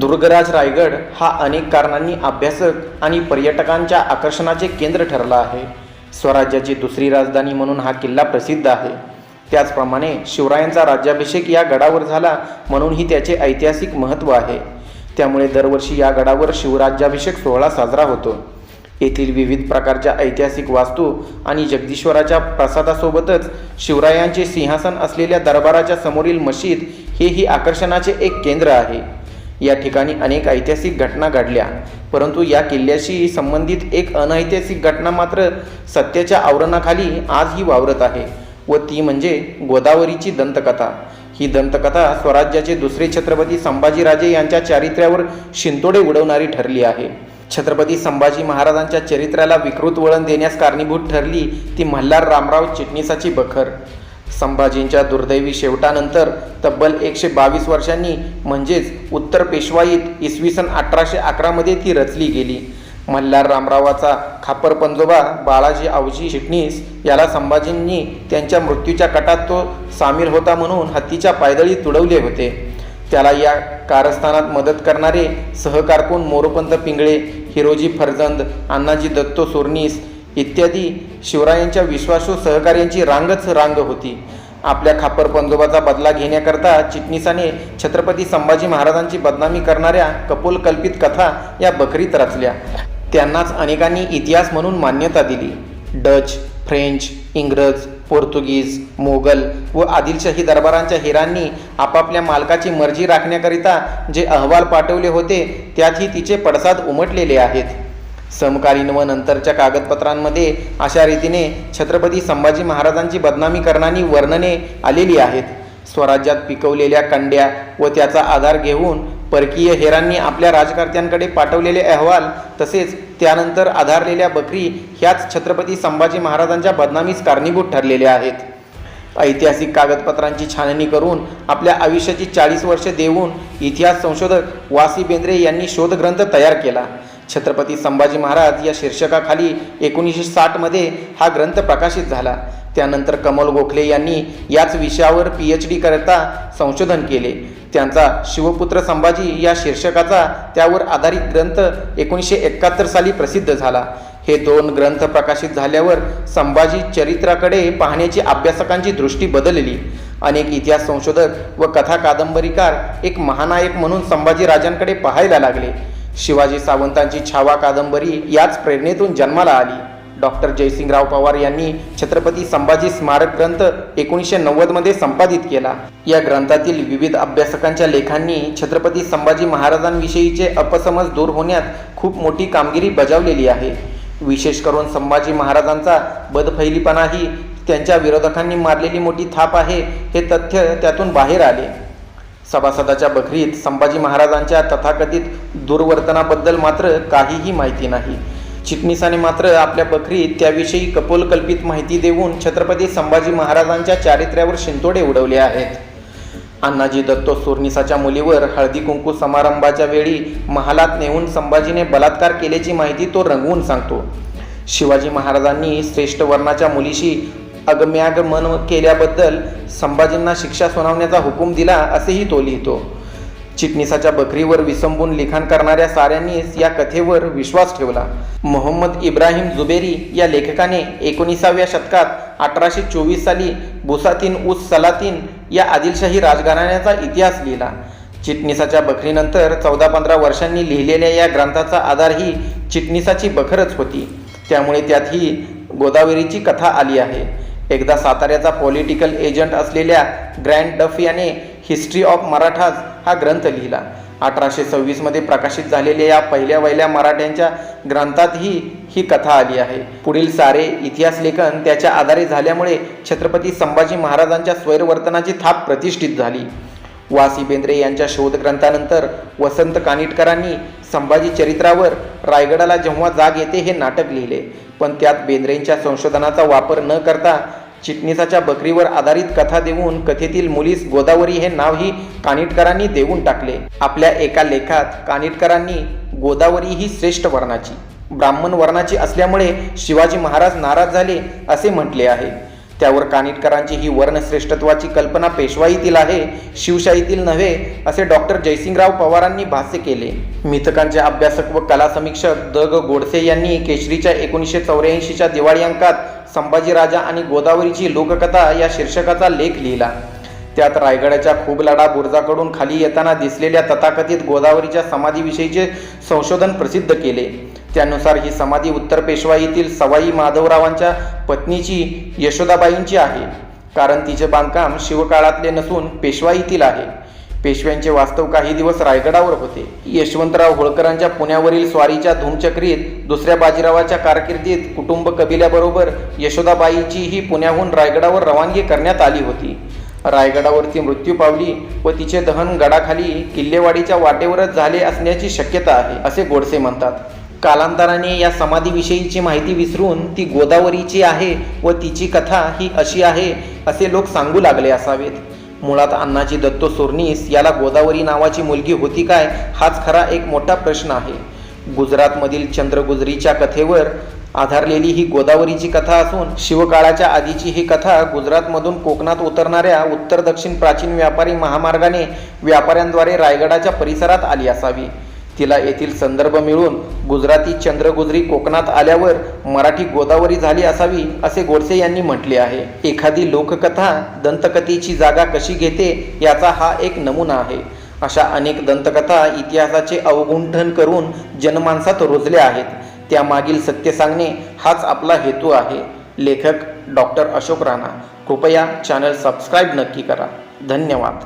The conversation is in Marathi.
दुर्गराज रायगड हा अनेक कारणांनी अभ्यासक आणि पर्यटकांच्या आकर्षणाचे केंद्र ठरला आहे. स्वराज्याची दुसरी राजधानी म्हणून हा किल्ला प्रसिद्ध आहे. त्याचप्रमाणे शिवरायांचा राज्याभिषेक या गडावर झाला म्हणूनही त्याचे ऐतिहासिक महत्त्व आहे. त्यामुळे दरवर्षी या गडावर शिवराज्याभिषेक सोहळा साजरा होतो. येथील विविध प्रकारच्या ऐतिहासिक वास्तू आणि जगदीश्वराच्या प्रसादासोबतच शिवरायांचे सिंहासन असलेल्या दरबाराच्या समोरील मशीद हेही आकर्षणाचे एक केंद्र आहे. या ठिकाणी अनेक ऐतिहासिक घटना घडल्या. परंतु या किल्ल्याशी संबंधित एक अनैतिहासिक घटना मात्र सत्याच्या आवरणाखाली आजही वावरत आहे व ती म्हणजे गोदावरीची दंतकथा. ही दंतकथा स्वराज्याचे दुसरे छत्रपती संभाजीराजे यांच्या चारित्र्यावर शिंतोडे उडवणारी ठरली आहे. छत्रपती संभाजी महाराजांच्या चरित्राला विकृत वळण देण्यास कारणीभूत ठरली ती मल्हार रामराव चिटणीसाची बखर. संभाजींच्या दुर्दैवी शेवटानंतर तब्बल एकशे बावीस वर्षांनी म्हणजेच उत्तर पेशवाईत इसवी सन अठराशे अकरामध्ये ती रचली गेली. मल्हार रामरावाचा खापर पंजोबा बाळाजी आवजी शिकणीस याला संभाजींनी त्यांच्या मृत्यूच्या कटात तो सामील होता म्हणून हत्तीच्या पायदळी तुडवले होते. त्याला या कारस्थानात मदत करणारे सहकारकून मोरोपंत पिंगळे हिरोजी फरजंद अण्णाजी दत्तो सोरनीस इत्यादी शिवरायांच्या विश्वासू सहकार्यांची रांगच रांग होती. आपल्या खापर पंजोबाचा बदला घेण्याकरता चिटणीसाने छत्रपती संभाजी महाराजांची बदनामी करणाऱ्या कपोलकल्पित कथा या बकरीत रचल्या. त्यांनाच अनेकांनी इतिहास म्हणून मान्यता दिली. डच फ्रेंच इंग्रज पोर्तुगीज मोगल व आदिलशाही दरबारांच्या हिरांनी आपापल्या मालकाची मर्जी राखण्याकरिता जे अहवाल पाठवले होते त्यातही तिचे पडसाद उमटलेले आहेत. समकालीन व नंतरच्या कागदपत्रांमध्ये अशा रीतीने छत्रपती संभाजी महाराजांची बदनामी करणारी वर्णने आलेली आहेत. स्वराज्यात पिकवलेल्या कंड्या व त्याचा आधार घेऊन परकीय हेरांनी आपल्या राजकर्त्यांकडे पाठवलेले अहवाल तसेच त्यानंतर आधारलेल्या बकरी ह्याच छत्रपती संभाजी महाराजांच्या बदनामीस कारणीभूत ठरलेल्या आहेत. ऐतिहासिक कागदपत्रांची छाननी करून आपल्या आयुष्याची चाळीस वर्ष देऊन इतिहास संशोधक वासी बेंद्रे यांनी शोधग्रंथ तयार केला. छत्रपती संभाजी महाराज या शीर्षकाखाली एकोणीसशे साठमध्ये हा ग्रंथ प्रकाशित झाला. त्यानंतर कमल गोखले यांनी याच विषयावर पी एच डी करता संशोधन केले. त्यांचा शिवपुत्र संभाजी या शीर्षकाचा त्यावर आधारित ग्रंथ एकोणीसशे एकाहत्तर साली प्रसिद्ध झाला. हे दोन ग्रंथ प्रकाशित झाल्यावर संभाजी चरित्राकडे पाहण्याची अभ्यासकांची दृष्टी बदलली. अनेक इतिहास संशोधक व कथा कादंबरीकार एक महानायक म्हणून संभाजी राजांकडे पाहायला लागले. शिवाजी सावंतांची छावा कादंबरी याच प्रेरणेतून जन्माला आली. डॉक्टर जयसिंगराव पवार यांनी छत्रपती संभाजी स्मारक ग्रंथ एकोणीसशे नव्वदमध्ये संपादित केला. या ग्रंथातील विविध अभ्यासकांच्या लेखांनी छत्रपती संभाजी महाराजांविषयीचे अपसमज दूर होण्यात खूप मोठी कामगिरी बजावलेली आहे. विशेष करून संभाजी महाराजांचा बदफैलीपणाही त्यांच्या विरोधकांनी मारलेली मोठी थाप आहे हे तथ्य त्यातून बाहेर आले. सभासदाच्या बखरीत संभाजी महाराजांच्या तथाकथित दुर्वर्तनाबद्दल मात्र काहीही माहिती नाही. चिटणीसाने मात्र आपल्या बखरीत त्याविषयी कपोलकल्पित माहिती देऊन छत्रपती संभाजी महाराजांच्या चारित्र्यावर शिंतोडे उडवले आहेत. अण्णाजी दत्तो सुरनिसाच्या मुलीवर हळदी कुंकू समारंभाच्या वेळी महालात नेऊन संभाजीने बलात्कार केल्याची माहिती तो रंगवून सांगतो. शिवाजी महाराजांनी श्रेष्ठ वर्णाच्या मुलीशी अगम्यागमन केल्याबद्दल संभाजींना शिक्षा सुनावण्याचा हुकूम दिला असेही तो लिहितो. चिटणीसाच्या बकरीवर विसंबून लिखाण करणाऱ्या साऱ्यांनीच या कथेवर विश्वास ठेवला. मोहम्मद इब्राहिम जुबेरी या लेखकाने एकोणीसाव्या शतकात अठराशे चोवीस साली बुसातीन उस सलातीन या आदिलशाही राजघराण्याचा इतिहास लिहिला. चिटणीसाच्या बखरीनंतर चौदा पंधरा वर्षांनी लिहिलेल्या या ग्रंथाचा आधार ही चिटणीसाची बखरच होती. त्यामुळे त्यात ही गोदावरीची कथा आली आहे. एकदा साताऱ्याचा पॉलिटिकल एजंट असलेल्या ग्रँड डफ याने हिस्ट्री ऑफ मराठाज हा ग्रंथ लिहिला. अठराशे सव्वीसमध्ये प्रकाशित झालेल्या या पहिल्या वहिल्या मराठ्यांच्या ग्रंथातही ही कथा आली आहे. पुढील सारे इतिहास लेखन त्याच्या आधारे झाल्यामुळे छत्रपती संभाजी महाराजांच्या स्वैरवर्तनाची थाप प्रतिष्ठित झाली. वासी बेंद्रे यांच्या शोधग्रंथानंतर वसंत कानिटकरांनी संभाजी चरित्रावर रायगडाला जेव्हा जाग येते हे नाटक लिहिले. पण त्यात बेंद्रेंच्या संशोधनाचा वापर न करता चिटणीसाच्या बकरीवर आधारित कथा देऊन कथेतील मुलीस गोदावरी हे नावही कानिटकरांनी देऊन टाकले. आपल्या एका लेखात कानिटकरांनी गोदावरी ही श्रेष्ठ वर्णाची ब्राह्मण वर्णाची असल्यामुळे शिवाजी महाराज नाराज झाले असे म्हटले आहे. त्यावर कानिटकरांची ही वर्णश्रेष्ठत्वाची कल्पना पेशवाईतील आहे शिवशाहीतील नव्हे असे डॉक्टर जयसिंगराव पवारांनी भाष्य केले. मिथकांचे अभ्यासक व कला समीक्षक द. ग. गोडसे यांनी केशरीच्या एकोणीसशे चौऱ्याऐंशीच्या दिवाळी अंकात संभाजीराजा आणि गोदावरीची लोककथा या शीर्षकाचा लेख लिहिला. त्यात रायगडाच्या खूबलाडा लढा बुर्जाकडून खाली येताना दिसलेल्या तथाकथित गोदावरीच्या समाधीविषयीचे संशोधन प्रसिद्ध केले. त्यानुसार ही समाधी उत्तर पेशवाईतील सवाई माधवरावांच्या पत्नीची यशोदाबाईंची आहे. कारण तिचे बांधकाम शिवकाळातले नसून पेशवाईतील आहे. पेशव्यांचे वास्तव काही दिवस रायगडावर होते. यशवंतराव होळकरांच्या पुण्यावरील स्वारीच्या धूमचक्रीत दुसऱ्या बाजीरावाच्या कारकिर्दीत कुटुंब कबिल्याबरोबर यशोदाबाईचीही पुण्याहून रायगडावर रवानगी करण्यात आली होती. रायगडावरती मृत्यू पावली व तिचे दहन गडाखाली किल्लेवाडीच्या वाटेवरच झाले असण्याची शक्यता आहे असे गोडसे म्हणतात. कालांतराने या समाधीविषयीची माहिती विसरून ती गोदावरीची आहे व तिची कथा ही अशी आहे असे लोक सांगू लागले असावेत. मुळात अण्णाजी दत्तो सोर्नीस याला गोदावरी नावाची मुलगी होती काय? हाच खरा एक मोठा प्रश्न आहे. गुजरातमधील चंद्रगुजरीच्या कथेवर आधारलेली ही गोदावरीची कथा असून शिवकाळाच्या आधीची ही कथा गुजरातमधून कोकणात उतरणाऱ्या उत्तर दक्षिण प्राचीन व्यापारी महामार्गाने व्यापाऱ्यांद्वारे रायगडाच्या परिसरात आली असावी. तिला येथील संदर्भ मिळून गुजराती चंद्रगुजरी कोकणात आल्यावर मराठी गोदावरी झाली असावी असे गोडसे यांनी म्हटले आहे. एखादी लोककथा दंतकथेची जागा कशी घेते याचा हा एक नमुना आहे. अशा अनेक दंतकथा इतिहासाचे अवगुंठन करून जनमानसात रुजल्या आहेत. त्यामागील सत्य सांगणे हाच आपला हेतू आहे. लेखक डॉक्टर अशोक राणा कृपया चॅनल सबस्क्राईब नक्की करा. धन्यवाद.